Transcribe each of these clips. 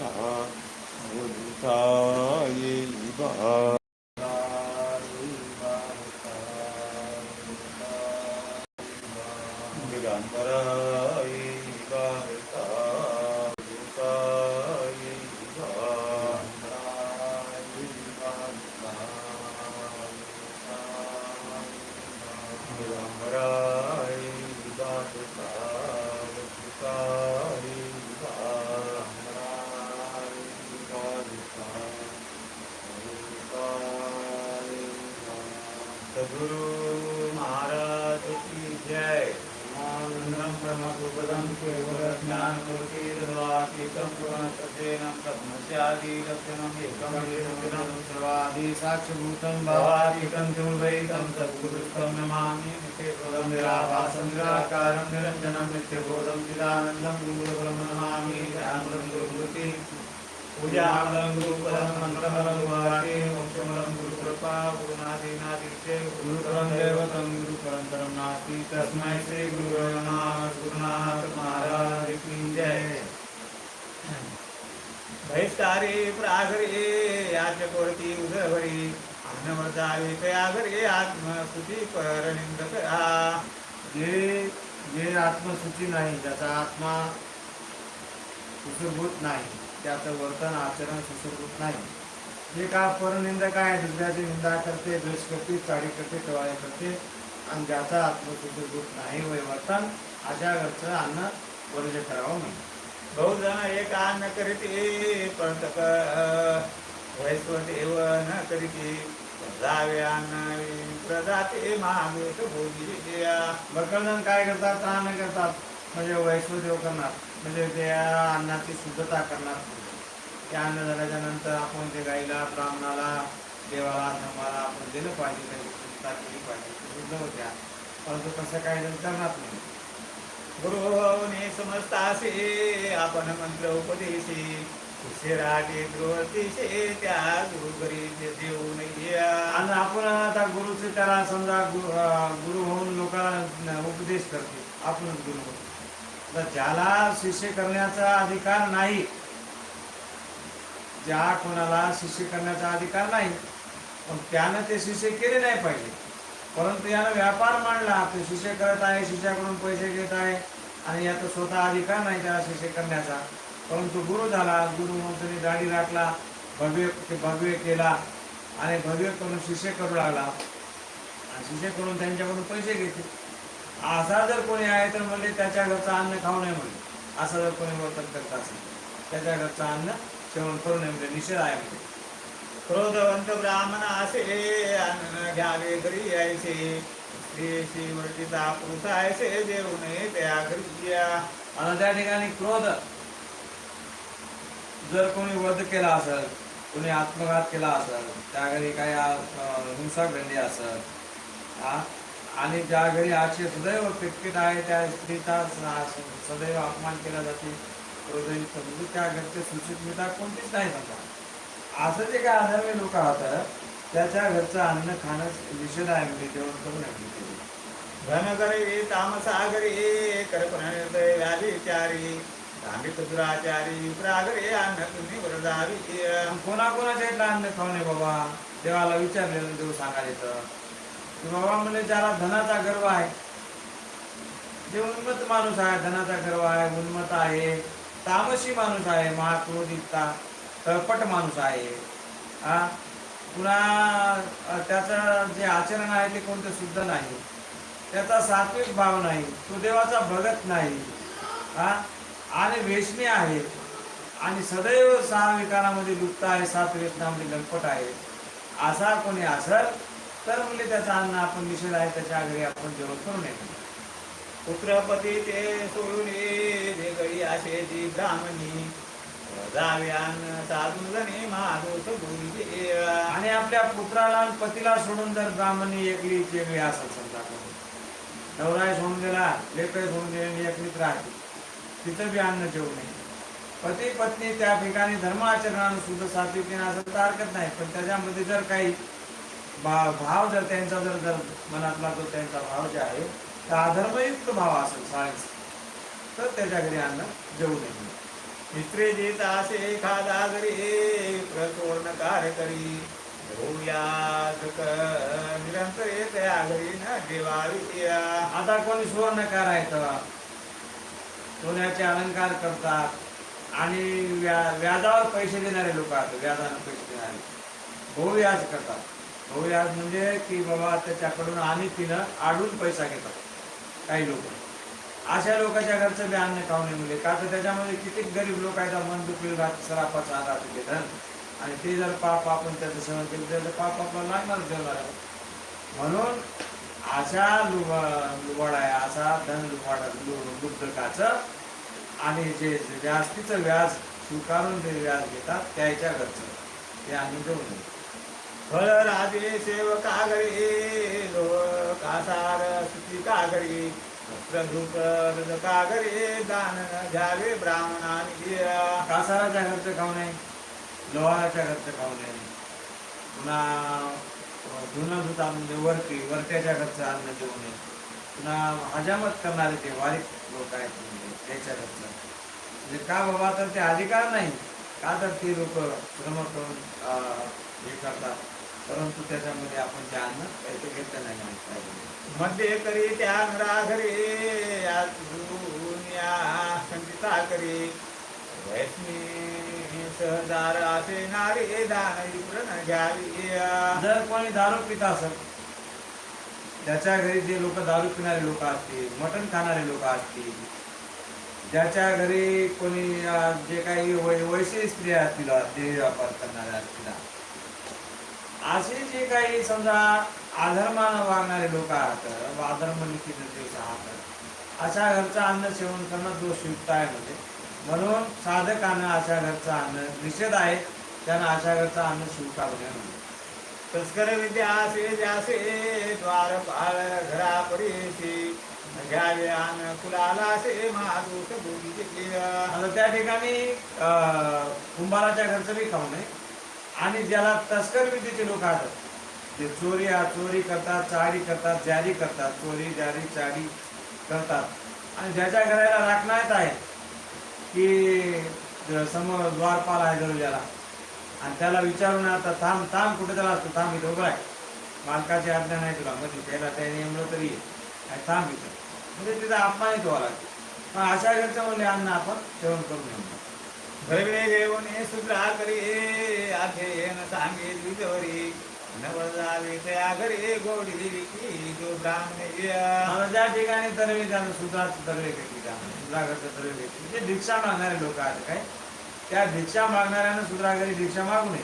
भारता अवधूता येई बा दिगंबरा साक्षिभूतं भवादिकं चूर्वैतं सद्गुरुत्वं नमामि नित्यप्रदं निराभासं निराकारं निरञ्जनं नित्यबोधं चिदानन्दं गुरुपरं नमामि ध्यानं पूजामलं गुरुपदं मन्त्रमलं गुरुवारे मोक्षमलं गुरुकृपा गुरुपरं गुरुपरन्तरं नास्ति तस्मै श्री गुरुनाथ महाराज की जय। बहिष्कारे प्रागरे याचकोरती उदभरी अन्नमर्दावे तया घरे आत्मस्तुती परनिंदक आ जे जे आत्मसूची नाही ज्याचा आत्मा सुसुभूत नाही त्याचं वर्तन आचरण सुसुभूत नाही. जे का परनिंदक आहे दुसऱ्याची निंदा करते द्वेष करते चाळी करते टवाळ्या करते आणि ज्याचा आत्मसुसुभूत नाही वय वर्तन अशा घरचं अन्न वर्ज करावं नाही बहुजन एक अन्न करीते पंतक वैस्वदेव न करीती जावे अन्न प्रदाते मागेत भोगी बकरजण काय करतात अन्न करतात? म्हणजे वैष्णवदेव करणार म्हणजे त्या अन्नाची शुद्धता करणार. ते अन्न झाल्याच्यानंतर आपण ते गाईला ब्राह्मणाला देवाला धर्माला आपण दिलं पाहिजे त्याची शुद्धता केली पाहिजे शुद्ध होत्या. परंतु कसं काही जण करणार नाही. गुरुने समजतासे आपण मंत्र उपदेशी. शिराटे द्रोतीशे त्या गुरुकरी देऊ नये आणि आपण आता गुरुचे त्याला समजा गुरु होऊन लोकांना उपदेश करते. आपणच गुरु होतो. तर ज्याला शिष्य करण्याचा अधिकार नाही ज्या कोणाला शिष्य करण्याचा अधिकार नाही पण त्यानं ते शिष्य केले नाही पाहिजे. परंतु यानं व्यापार मांडला ते शिष्य करत आहे शिष्याकडून पैसे घेत आहे आणि याचा स्वतः अधिकार नाही त्याला शिष्य करण्याचा. परंतु गुरु झाला गुरु म्हणून त्यांनी दाढी राखला भव्य ते भव्य केला आणि भव्य करून शिष्य करू लागला. आणि शिष्य करून त्यांच्याकडून पैसे घेतले. असा जर कोणी आहे तर म्हणजे त्याच्या घरचं अन्न खाऊ नये म्हणजे असं जर कोणी वर्तन करत असेल त्याच्या घरचं अन्न सेवन करू नये म्हणजे निषेध आहे. म्हणजे क्रोधवंत ब्राह्मण असे अन्न घ्यावे घरी यायचे. श्री शिवटीचा पुरुष देऊ नये त्या घरी आणि त्या ठिकाणी क्रोध. जर कोणी वध केला असेल कोणी आत्मघात केला असेल त्या घरी काही हिंसा घडली असेल आणि ज्या घरी आजचे सदैव पिटपिट आहे त्या स्त्रीचा सदैव अपमान केला जाते. क्रोधयुक्त म्हणजे त्या घरचे सुशिक्षिता कोणतीच नाही समजा. असं जे काय अधर्मी लोक आहात त्याच्या घरचं अन्न खाणं निषेध आहे म्हणजे जेवण करू नये घन करे व्याधिचारी धांडित दुराचारी प्रागरे अन्न तुम्ही वरदावी कोणाकोणाच्या इथलं अन्न खाऊ नये बाबा? देवाला विचारलेलं देव सांगायला येतं. की बाबा म्हणजे ज्याला धनाचा गर्व आहे जे उन्मत माणूस आहे धनाचा गर्व आहे उन्मत आहे तामसी माणूस आहे महाक्रोधिकता तळपट माणूस आहे. हा? पुन्हा त्याचं जे आचरण आहे ते कोणतं शुद्ध नाही. त्याचा सात्विक भाव नाही. तो देवाचा भगत नाही. हा? आणि वेशणी आहे. आणि सदैव सहा विकारामध्ये लुप्त आहे. सात वेतनामध्ये लंपट आहे. असा कोणी असल तर म्हणजे त्याचा अन्न आपण निषेध आहे. त्याच्या घरी आपण जेवण करू नये. पुत्रपती ते सोडून ये जे गडी असे ब्राह्मणी. आणि आपल्या पुत्राला आणि पतीला सोडून जर ब्राह्मणी एकली वेगळी असेल समजा नवराय सोडून दिला लेकरे सोडून गेले एकलीच राहते तिथं बी अन्न जेवू नये पती पत्नी त्या ठिकाणी धर्माचरणानं सुद्धा सात्विकीनं असं तर हरकत नाही पण त्याच्यामध्ये जर काही भाव भाव जर त्यांचा जर जर मनातला जो त्यांचा भाव जे आहे तर अधर्मयुक्त भाव असेल सायन्स तर त्याच्या घरी अन्न जेवू नये. मित्रे देत असे खादा जरी प्रतोर्ण कार्य करी निरंतर येत घरी ना देवावी आता कोणी सुवर्णकार आहेत? सोन्याचे अलंकार करतात आणि व्या व्याजावर पैसे देणारे लोक आहेत व्याजावर पैसे देणारे. बहुव्याज करतात. बहुव्याज म्हणजे की बाबा त्याच्याकडून आणि तिनं आडून पैसा घेतात काही लोक. अशा लोकांच्या घरचं बी अन्न खाऊ नये म्हणजे का तर त्याच्यामध्ये किती गरीब लोक आहेत मन दुखली राहत सरापाचा राहत घेतात आणि ते जर पाप आपण त्याचं सहन केलं त्याचं पाप आपल्याला लागणार जेवणार आहे. म्हणून अशा लुबा- लुबाड आहे असा धन लुबाड लुब्धकाचं आणि जे जास्तीचं व्याज स्वीकारून जे व्याज घेतात त्याच्या घरचं. ते आम्ही देऊ नये. फळ राजे सेवका लोक आसार सुती कागरी. घरी दान घ्यावे ब्राह्मणांनी कासाराच्या घरचं खाऊ नये लोहाराच्या घरचं खाऊ नये पुन्हा धुणं धुता म्हणजे वरती वरत्याच्या घरचं अन्न देऊ नये पुन्हा हजामत करणारे ते वारीक लोक आहेत म्हणजे त्याच्या घरचं म्हणजे का बाबा तर ते अधिकार नाही का तर ते लोक श्रम करून हे करतात परंतु त्याच्यामध्ये आपण ते अन्न काही ते घेतलं नाही. पाहिजे मध्ये करी त्या नरा घरी या दुनिया संचिता करी वैष्णी सहदार असे नारी दान घ्यावी जर कोणी दारू पित असेल त्याच्या घरी जे लोक दारू पिणारे लोक असतील मटण खाणारे लोक असतील ज्याच्या घरी कोणी जे काही वैश्य स्त्रिया असतील ते व्यापार करणारे असतील असे जे काही समजा आधर्मानं वागणारे लोक आहात व अधर्म लिखित दिवस आहात अशा घरचं अन्न सेवन करणं दोषयुक्त आहे म्हणजे. म्हणून साधकानं अशा घरचं अन्न निषेध आहे त्यानं अशा घरचं अन्न स्वीकारू नये म्हणजे. तस्कर विद्यासे असे द्वार पाळ घरा परीशी घ्यावे आन कुलाला से महादूत बोली आता त्या ठिकाणी कुंभाराच्या घरचं बी खाऊ नये. आणि ज्याला तस्कर विधीचे लोक आहेत ते चोरी चोरी करतात चाडी करतात जारी करतात चोरी जारी चाडी करतात. आणि ज्याच्या घराला राखण्यात आहे की समोर द्वारपाल आहे दरवाजाला आणि त्याला विचारून आता थांब थांब कुठे त्याला असतो? थांब इथं उभा आहे मालकाची आज्ञा नाही तुला. म्हणजे त्याला त्याने नेमलं तरी ये. थांब इथं. म्हणजे तिचा अपमान येतो लागतो पण अशा घरच्या म्हणजे अन्न आपण सेवन करू नये भरवे घेऊन सुद्रा करी अध्ययन सांगितली जोरी. नवळ जावे त्या घरी गोडी की जो ब्राह्मण ज्या ठिकाणी तरवे त्यानं सुधाच तरवे घेतली त्यानं सुधागरचं तरवे घेतली. जे भिक्षा मागणारे लोक आहेत काय? त्या भिक्षा मागणाऱ्यानं सुद्धा घरी भिक्षा मागू नये.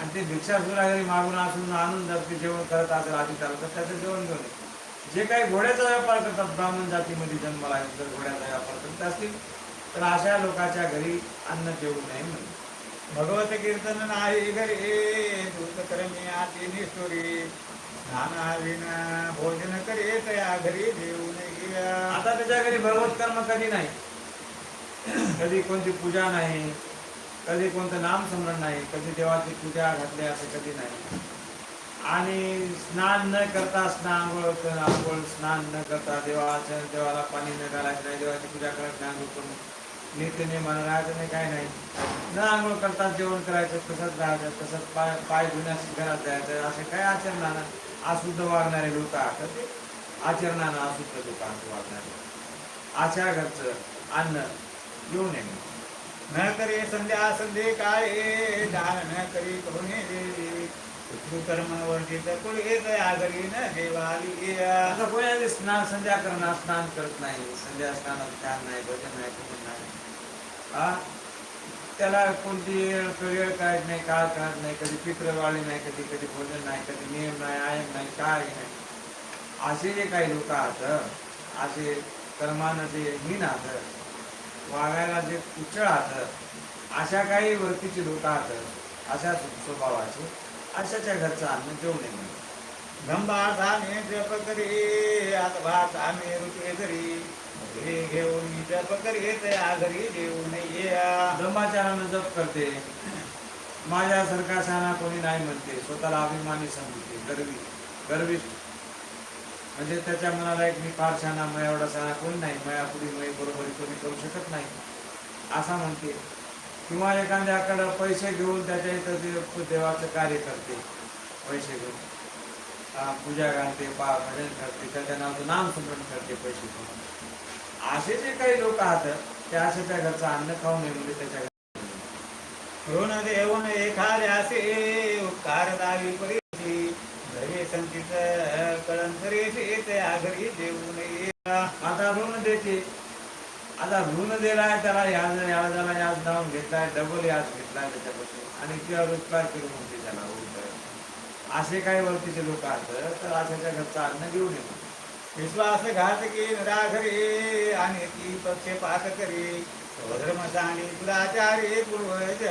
आणि ते भिक्षा सुद्धा घरी मागून असून आणून जर ते जेवण करत असेल आधी तर त्याचं जेवण घेऊ नये. जे काही घोड्याचा व्यापार करतात ब्राह्मण जातीमध्ये जन्माला आहेत घोड्याचा व्यापार करत असतील. तर अशा लोकांच्या घरी अन्न देऊ नये म्हणून. भगवत कीर्तन नाही घरी. आती निष्ठुरी नाना भोजन करे त्या घरी देऊ नये. आता त्याच्या घरी भगवत कर्म कधी नाही? कधी कोणती पूजा नाही कधी कोणतं नाम स्मरण नाही कधी देवाची पूजा घातली असं कधी नाही. आणि स्नान न करता स्नान आंघोळ स्नान न करता देवाचं देवाला पाणी न घालायचं नाही देवाची पूजा करत नाही आंघोळ करून राहायचं नाही काय नाही. न आंघोळ करता जेवण करायचं तसंच राहायचं तसंच पाय पाय धुण्यास घरात जायचं असे काय आचरणानं अशुद्ध वागणारे लोक आता ते? आचरणानं अशुद्ध लोकांचं वागणारे. आचार घरचं अन्न येऊ नये न करे संध्या संधे काय दान न करी करून देवी कर्म वर्जित कुळे त्या घरी न देवाली आता कोणी स्नान संध्या करणं स्नान करत नाही. संध्या स्नानात ध्यान नाही भजन नाही नाही. हा? त्याला कोणती वेळ काय नाही काळ काढत नाही कधी पित्रवाळी नाही कधी कधी भोजन नाही कधी नियम नाही आयम नाही काय नाही. असे जे काही लोक आहात असे कर्मानं जे हीन आहात वागायला जे कुचळ आहात अशा काही वृत्तीचे लोक आहात अशा स्वभावाचे अशाच्या घरचं अन्न देऊ नये म्हणजे. गंबा जप करी आत भात आम्ही रुचे करी हे घेऊन जप करी त्या घरी देऊ ये. ब्रह्माचारानं जप करते. माझ्यासारखा शहाणा कोणी नाही म्हणते. स्वतःला अभिमानी समजते. गर्वी गर्वी. म्हणजे त्याच्या मनाला एक मी फार शहाणा मया एवढा शहाणा कोणी नाही? मया पुढे बरोबर कोणी करू शकत नाही. असा म्हणते. किंवा एखाद्याकडं पैसे घेऊन त्याच्या इथं ते देवाचं कार्य करते. पैसे घेऊन. पूजा घालते पा भजन करते त्याच्या नावाचं नाम स्मरण करते पैसे घेऊन. असे जे काही लोक आहात ते असे त्या घरचं अन्न खाऊ नये म्हणजे त्याच्या ऋण देऊन एखाद्यासे उपकार दावी परिसी धरे संतीच कळंतरेसी त्या घरी देऊ नये आता ऋण देते. आता ऋण दिलाय त्याला याज याज झाला याज लावून घेतलाय डबल याज घेतलाय त्याच्यापासून आणि किंवा उपकार करू म्हणते त्याला हो, उलट असे काही वरतीचे लोक आहेत तर अशाच्या घरचं अन्न घेऊन येतो विश्वास घात विश्वासघातकी निराघरे आणि ती पक्षपात करी. धर्म सांडी दुराचारी पूर्वज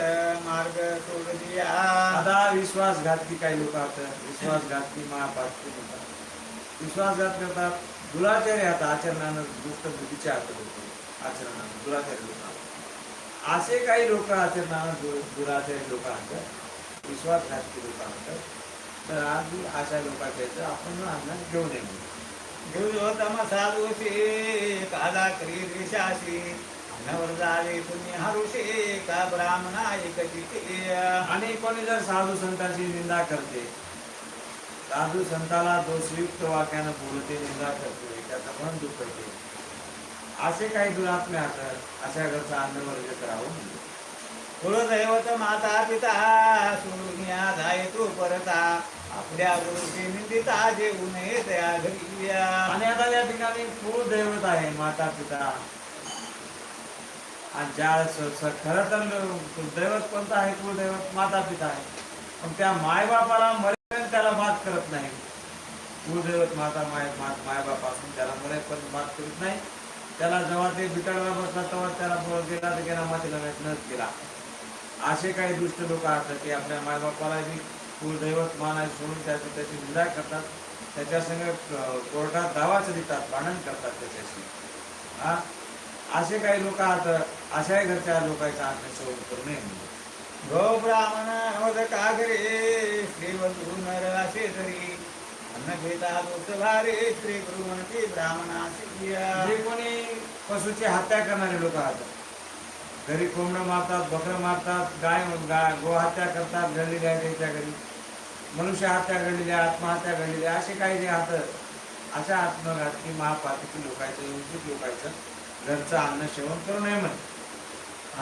मार्ग सोड दिया आता विश्वासघातकी काही लोक आहेत विश्वासघातकी महापातकी म्हणतात विश्वासघात करतात दुराचारी आता आचरणानं दुष्ट बुद्धीच्या आहेत होते. आचरणानं दुराचारी लोक असे काही लोक आचरणानं दु- दुराचारी लोक आहेत विश्वासघातकी लोक आहेत तर आज अशा लोकांच्या आपण अन्न घेऊ नये साधूशी कादा करी द्विषाशी नवर जावे पुण्य हरुषे का ब्राह्मणा एकचिते आणि कोणी जर साधू संतांची निंदा करते साधू संताला दोषयुक्त वाक्यानं बोलते निंदा करते त्याचं मन दुखते असे काही दुरात्मे असतात अशा घरचा अन्न वर्ग करावं कुलदैवत माता पिता सोडून जाय तू परता। आपल्या गुरुची निंदिता नये त्या घरी. या. आणि आता या ठिकाणी कुलदैवत आहे माता पिता आणि ज्या खर खरं तर दैवत कोणतं आहे? कुलदैवत माता पिता आहे. पण त्या मायबापाला मरेपर्यंत त्याला मात करत नाही. कुलदैवत माता माय मा- मायबापासून त्याला मरेपर्यंत मात करत नाही. त्याला जेव्हा ते बिटाडला बसला तेव्हा त्याला बोल गेला तर गेला मातीला नच गेला. असे काही दुष्ट लोक असतात की आपल्या मायबापाला बी कुलदैवत मानाय सोडून त्याची त्याची निंदा करतात. त्याच्या संग कोर्टात दावाच देतात भांडण करतात त्याच्याशी. हा? असे काही लोक आता अशाही घरच्या लोकांचा अभ्यास करू नये गो ब्राह्मण कागरे श्रीवधू नर असे तरी. अन्न घेता दोष भारे स्त्री गुरु म्हणते ब्राह्मणासी जे कोणी पशुची हत्या करणारे लोक आहात घरी कोंबडं मारतात बकरं मारतात गाय गाय गोहत्या करतात घडलेली आहे त्यांच्या घरी. मनुष्य हत्या घडलेली आहे आत्महत्या घडलेली आहे असे काही जे हात अशा आत्मघातकी महापातकी लोकांचं योजित लोकांचं घरचं अन्न सेवन करू नये म्हणे.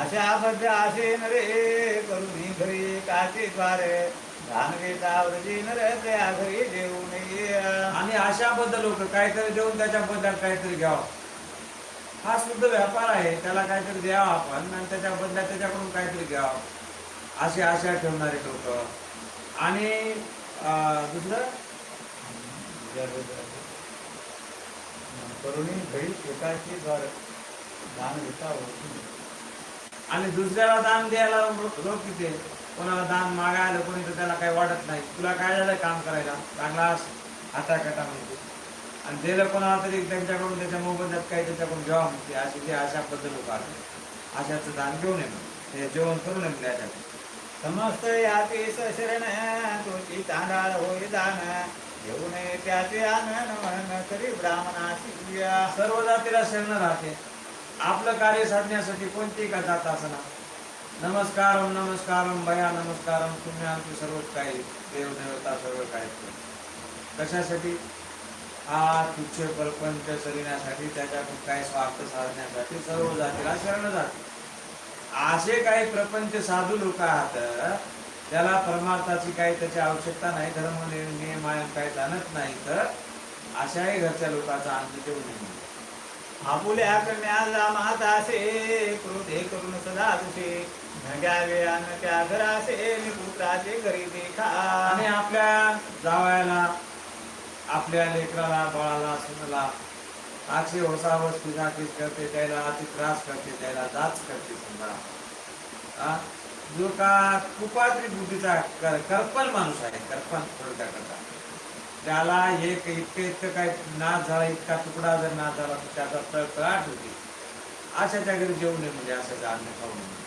अशा सध्या असे रे करुणी घरी काचे द्वारे. धान घेता व्रजी नर त्या घरी देऊ नये. आणि अशा बद्दल लोक काहीतरी देऊन त्याच्या काहीतरी घ्यावं. हा शुद्ध व्यापार आहे त्याला काहीतरी द्यावं आपण आणि त्याच्या बदल्यात त्याच्याकडून काहीतरी घ्यावं. अशी आशा ठेवणारे लोक. आणि दुसरं? करुणी घरी धान घेता आणि दुसऱ्याला दान द्यायला लोक आहे? कोणाला दान मागायला कोणी तर त्याला काही वाटत नाही. तुला काय झालं काम करायला? चांगला हाताकाटा म्हणते आणि दिलं कोणाला तरी त्यांच्याकडून त्याच्या मोबदल्यात काही त्याच्याकडून घ्यावं म्हणते अशी ते अशा पद्धत लोक आहेत. अशाचं दान घेऊ नये म्हणते. हे जेवण करू नये म्हणते याच्यात. समस्त याते शरण तोची तांडाळ होय दान. घेऊ नये त्याचे आनन तरी करी ब्राह्मणाशी या. सर्व जातीला शरण राहते. आपलं कार्य साधण्यासाठी कोणती का जात असणार नमस्कारम नमस्कारम भया नमस्कारम तुम्ही आमचे सर्वच काही देवदेवता सर्व काही. कशासाठी? हा तुच्छ प्रपंच सरिण्यासाठी त्याच्यातून काही स्वार्थ साधण्यासाठी सर्व जातीला शरण जाते. असे काही प्रपंच साधू लोक आहात त्याला परमार्थाची काही त्याची आवश्यकता नाही धर्म नियम आहे काही जाणत नाही तर अशाही घरच्या लोकांचा अंत ठेवू नये आपुल्या कन्याला मातासे क्रोधे करून सदा तुझे घ्यावे अन्न त्या घरासे पुत्राचे घरी देखा. आणि आपल्या जावयाला आपल्या लेकराला बाळाला सुनाला अशी होसावस पिसाकीस करते त्याला अति त्रास करते त्याला जाच करते समजा. जो का कुपात्री बुद्धीचा कर- करपण माणूस आहे करपण थोडक्या करता. त्याला एक इतकं इतकं काय नाच झाला इतका तुकडा जर नाच झाला तर त्याचा तळतळाट होती. अशाच्या घरी जेवू नये म्हणजे असं अन्न खाऊ नये.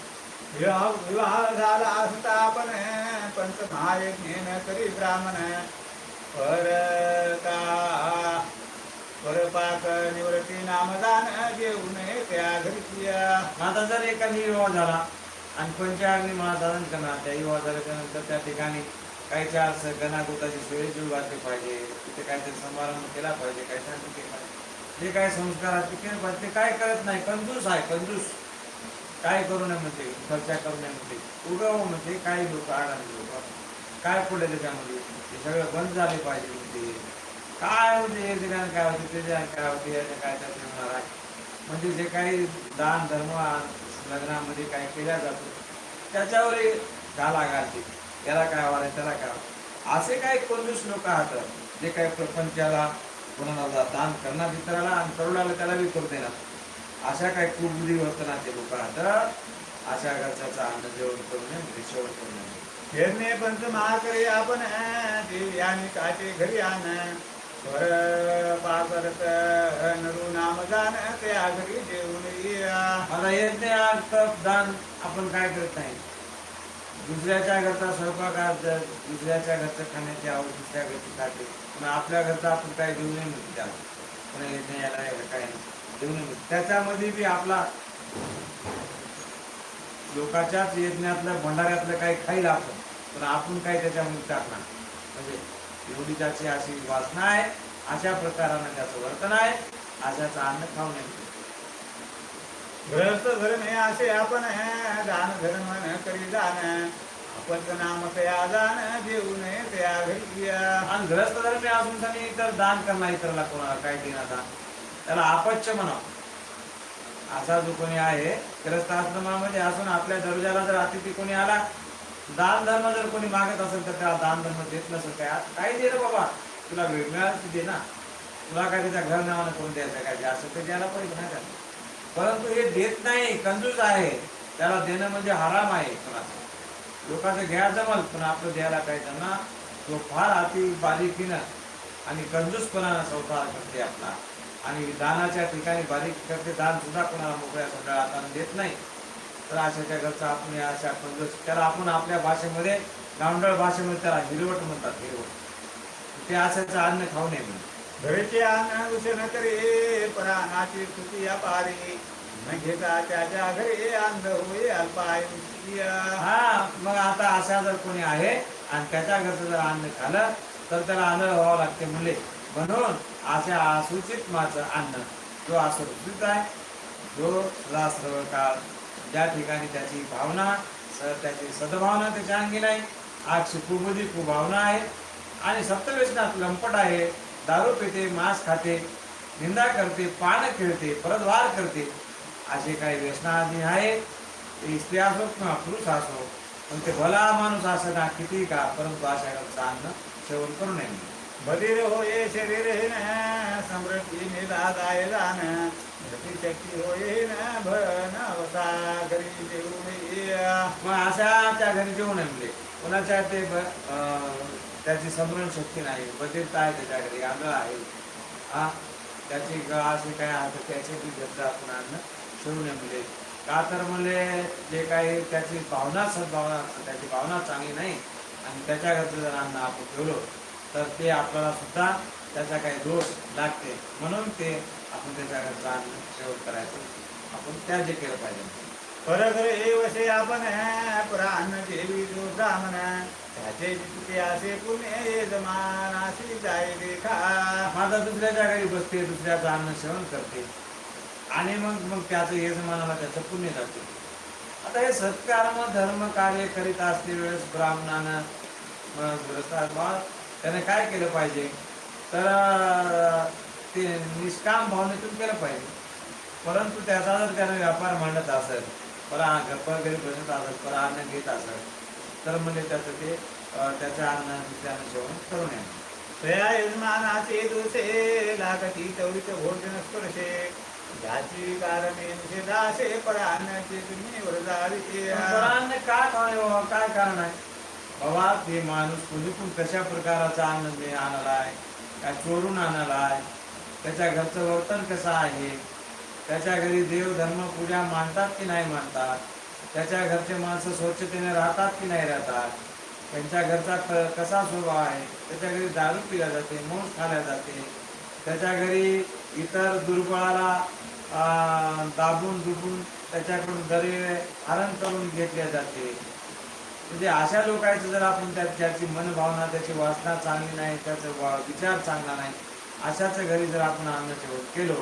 विवाह विवाह झाला असता आपण पंच महायज्ञ करी ब्राह्मण पर का परपाक निवृत्ती नामदान घेऊ त्या घरी या. आता जर एखादी विवाह झाला आणि पंचाग्नी महासाधन करणार त्या युवा झाल्याच्यानंतर त्या ठिकाणी काही चार स- गणागोताची सोयी जीव घातली पाहिजे तिथे काहीतरी समारंभ केला पाहिजे काही पाहिजे जे काय संस्कार आहेत ते केले पाहिजे ते काय करत नाही कंजूस आहे कंजूस काय करू नये म्हणते खर्चा करू नये म्हणते उगाव म्हणते काही लोक आनंद लोक काय पडलेलं त्याच्यामध्ये? ते सगळं बंद झाले पाहिजे होते. काय होते? एक ठिकाणी काय होते? ते ठिकाणी काय होते? याच्या काय त्याचे होणार आहे? म्हणजे जे काही दान धर्म लग्नामध्ये काही केल्या जातो त्याच्यावरही घाला घालते. याला काय हवं त्याला काय असे काही कंजूस लोक आहात जे काही प्रपंचाला कोणाला दान करणार इतराला आणि तरुणाला त्याला बी करू देणार अशा काही कुबुद्धी वर्तनाचे लोक आहात अशा घरच्याचा अन्न जेवण करू नये शेवट करू नये. फिरणे पंच महाकरी आपण देवी आणि काटे घरी आण. स्वर पाकरत नरू नाम जाण ते घरी देऊन या. आता यज्ञ आग, दान आपण काय करत नाही. दुसऱ्याच्या घरचा स्वयंपाक जर दुसऱ्याच्या घरचं खाण्याची आवड दुसऱ्या घरची खाते. पण आपल्या घरचा आपण काय देऊ नये म्हणतो त्याला. पण येत नाही याला काय नाही. देऊ नये त्याच्यामध्ये बी आपला लोकाच्याच यज्ञातलं भंडाऱ्यातलं काही खाईल आपण पण आपण काय त्याच्यामध्ये टाकणार? म्हणजे एवढी त्याची अशी वासना आहे अशा प्रकारानं त्याचं वर्तन आहे अशाचं अन्न खाऊ नये. ग्रहस्थ धर्मे असे आपण दान धर्म न करी दान आपण नाम त्या दान देऊ नये त्या घरी आणि ग्रस्त धर्मी असून त्यांनी इतर दान करणार इतरला कोणाला काय देणार दान? त्याला अपच्य म्हणा असा जो कोणी आहे ग्रस्त आश्रमामध्ये असून आपल्या दर्जाला जर अतिथी कोणी आला दान धर्म जर कोणी मागत असेल तर त्याला दान धर्म देत नसेल काय काही दे रे बाबा तुला वेळ मिळाल ती दे ना. तुला काय त्याच्या घर नावानं कोण द्यायचं काय जे असं ते द्यायला पाहिजे नाही त्याला. परंतु हे देत नाही कंजूस आहे. त्याला देणं म्हणजे हराम आहे कोणाचं लोकांचं घ्या जमल पण आपलं द्यायला काय त्यांना तो फार अति बारीकीनं आणि कंजूसपणानं संसार करते आपला. आणि दानाच्या ठिकाणी बारीक करते. दान सुद्धा कोणाला मोकळ्या सोकळ्या हाताने देत नाही. तर अशाच्या घरचा आपण अशा कंजूस त्याला आपण आपल्या भाषेमध्ये गावंडळ भाषेमध्ये त्याला हिरवट म्हणतात हिरवट. ते अशाचं अन्न खाऊ नये म्हणजे घरचे अन्न दूषण करे प्राणाची स्तुती अपारी. न घेता त्याच्या घरी अंध होय अल्पायुषी हा मग आता असा जर कोणी आहे आणि त्याच्या घरचं जर अन्न खाल्लं तर त्याला आंधळ व्हावं लागते मुले म्हणून अशा असूचित माचं अन्न जो असुरक्षित आहे जो सदाश्रव काळ ज्या ठिकाणी त्याची भावना स- त्याची सद्भावना त्याच्या अंगी नाही आज कुबुदी कुभावना आहे आणि सप्तव्यसनात लंपट आहे दारू पिते मांस खाते निंदा करते पान खेळते परद्वार करते असे काही व्यसनाधी आहेत ते स्त्री असो किंवा पुरुष असो पण ते भला माणूस असं ना किती का परंतु अशा अन्न सेवन करू नये. बधीर होय शरीर हे न समृद्धी निदादाय दान गती शक्ती होय न भन अवता घरी देऊ या मग अशा त्या घरी जेवू नये म्हणजे. कोणाच्या ते त्याची समरण शक्ती नाही बधिरता आहे त्याच्या घरी आंधळ आहे. हा त्याची असे काय आहे त्याचे बी घरचं आपण अन्न ठेवू नये म्हणजे. का तर म्हणजे जे काही त्याची भावना सद्भावना त्याची भावना चांगली नाही आणि त्याच्या घरचं जर अन्न आपण ठेवलो तर ते आपल्याला सुद्धा त्याचा काही दोष लागते. म्हणून ते आपण त्याचा शेवट सेवन करायचं. आपण त्याचे केलं पाहिजे. परघर हे वसे आपण प्राण देवी जो ब्राह्मण त्याचे जितके असे पुणे ये जमानाशी जाय देखा. माझा दुसऱ्याच्या घरी बसते दुसऱ्याचं अन्न सेवन करते. आणि मग मग त्याचं यजमानाला त्याचं पुण्य जाते. आता हे सत्कर्म धर्म कार्य करीत असते वेळेस ब्राह्मणानं त्याने काय केलं पाहिजे? तर ते निष्काम भावनेतून केलं पाहिजे. परंतु त्याचा जर त्याने व्यापार मांडत असेल परा गप्पा घरी बसत असेल परा अन्न घेत असेल तर म्हणजे त्याचं ते त्याच्या त्याचं अन्न दुसऱ्यानं सेवन करू नये तया यजमानाचे दोषे लागती तेवढीच भोजन स्पर्शे ज्याची कारणे निषेधासे पराण्याचे तुम्ही वरदारी अन्न का खाणे हो? काय कारण आहे? बाबा ते माणूस कुणीकून कशा प्रकाराचा आनंद आणलाय काय चोरून आणलाय त्याच्या घरचं वर्तन कसं आहे? त्याच्या घरी देव धर्म पूजा मानतात की नाही मानतात? त्याच्या घरचे माणसं स्वच्छतेने राहतात की नाही राहतात? त्यांच्या घरचा कसा स्वभाव आहे? त्याच्या घरी दारू पिल्या जाते मौस खाल्या जाते. त्याच्या घरी इतर दुर्बळाला अं, दाबून दुबून त्याच्याकडून दरे हरण करून घेतले जाते. म्हणजे अशा लोकांचं जर आपण त्या त्याची मनभावना त्याची वासना चांगली नाही त्याचा वा- विचार चांगला नाही अशाच घरी जर आपण अन्न ठेवत केलो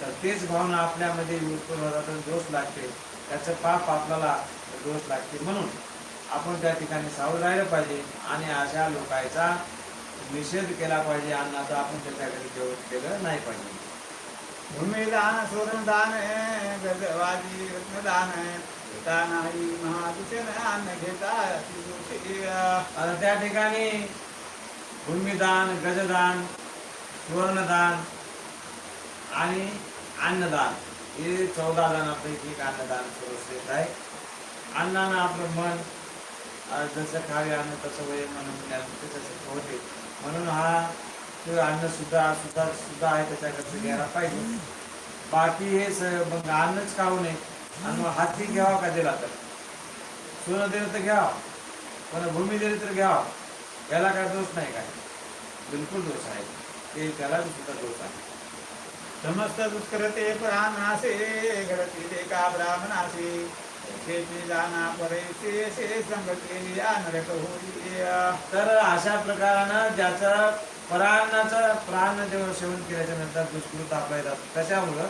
तर तेच भावना आपल्यामध्ये उत्पन्न होतात दोष लागते. त्याचं पाप आपल्याला दोष लागते. म्हणून आपण त्या ठिकाणी सावध राहिलं पाहिजे आणि अशा लोकांचा निषेध केला पाहिजे अन्नाचा आपण त्याच्या घरी जेवण केलं नाही पाहिजे. भूमिदान आहे गजवाजी रत्नदान घेता नाही महादुषण अन्न घेता आता त्या ठिकाणी भूमिदान गजदान सुवर्णदान आणि अन्नदान. हे चौदा दानापैकी एक अन्नदान सुरक्षित आहे. अन्नानं आपलं मन जसं खावे अन्न तसं वय म्हणून तसं होते. म्हणून हा ते अन्न सुद्धा सुद्धा सुद्धा आहे त्याच्याकडचं घ्यायला पाहिजे. बाकी हे स मग अन्नच खाऊ नये. आणि मग हाती घ्यावा का दिला तर? सोनं दिलं तर घ्या पण भूमी दिली तर घ्या याला काय दोष नाही काय? बिलकुल दोष आहे. ते त्याला सुद्धा दोष आहे. समस्त दुष्करते प्राणासे घडती ते का ब्राह्मणासे? जाना या तर अशा प्रकारानं ज्याचं परान्नाचं प्राण जेव्हा सेवन केल्याच्यानंतर दुष्कृत आपल्या येतात. त्याच्यामुळं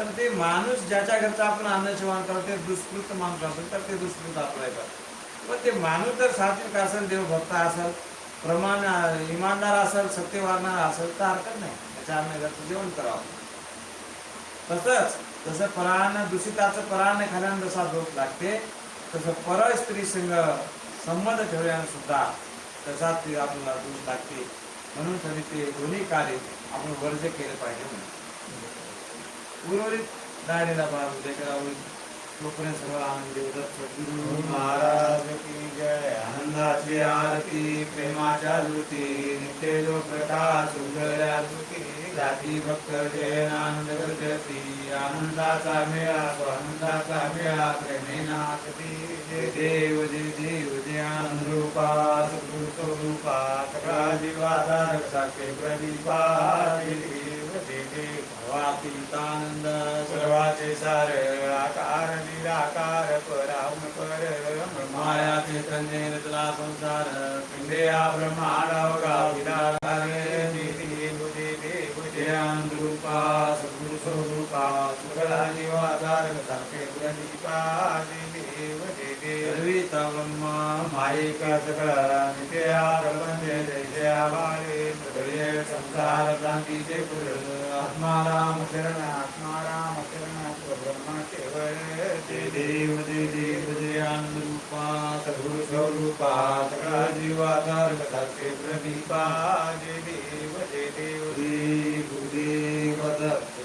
तर ते माणूस ज्याच्या घरचं आपण अन्न करतो ते दुष्कृत माणूस असेल तर ते दुष्कृत आपल्या येतात पण ते माणूस जर सात्विक असेल देवभक्त असेल प्रमाण इमानदार असेल सत्यवारणार असेल तर हरकत नाही. त्याच्या अन्न घरचं जेवण करावं. तसंच जसं पराण दूषिताचं पराण खाल्यानं जसा दोष लागते तसं पर स्त्री संघ संबंध ठेवल्यानं सुद्धा तसा ती आपल्याला दोष लागते. म्हणून तरी ते दोन्ही कार्य आपण वर्ज केलं पाहिजे म्हणून. उर्वरित दारीला बाळ उद्या करावं तोपर्यंत सर्व आनंद देवदत्त सद्गुरू महाराज की जय. आनंदाची आरती प्रेमाच्या लुती नित्य जो प्रकाश सुंदर्या जाती भक्त जय आनंद करती आनंदाचा मेळा आनंदाचा मेळा प्रेमे प्रेमेनाथती जय देव जय देव जय आनंद रूपा सद्गुरु स्वरूपा. सगळा जीवाधारक साखे प्रदीपा. जय देव जय देव. भवातीतानंद सर्वाचे सार आकार निराकार पराऊन पर माया चैतन्य संसार। इंद्रिया ब्रह्मांडावगा विदारे देव जयान रूपा सद्गुरु स्वरूपा सुखला निवाधार प्रदीपा देव देव सर्विता ब्रह्मा मायिका सकळा नित्या प्रपंच जया बाळे सगळे संसार क्रांतीचे पुर आत्माराम शरण शरण ब्रह्म केवळ जय देव जय देव जय सद्गुरु स्वरूपा जीवाधार प्रदीपा जय देव जय देव श्री गुरुदेव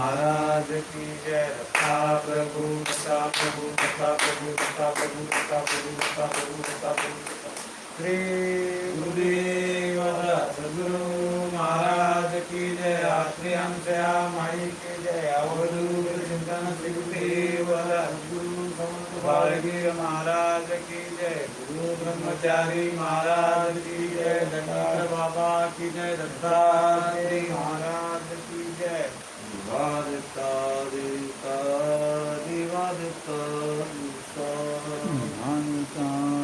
महाराज की जय। दत्ता प्रभु दत्ता प्रभु दत्ता प्रभु दत्ता प्रभु दत्ता प्रभु दत्ता प्रभु दत्ता प्रभु। श्री गुरुदेव सद्गुरु महाराज की जय। श्री आमच्या माई की जय। अवधूत चिंतन श्री गुरुदेव दत्त सद्गुरु समर्थ बाळगीर महाराज की जय। गुरु ब्रह्मचारी महाराज की जय। दत्तात्र बाबा की जय। दत्ता महाराज की जय। Santa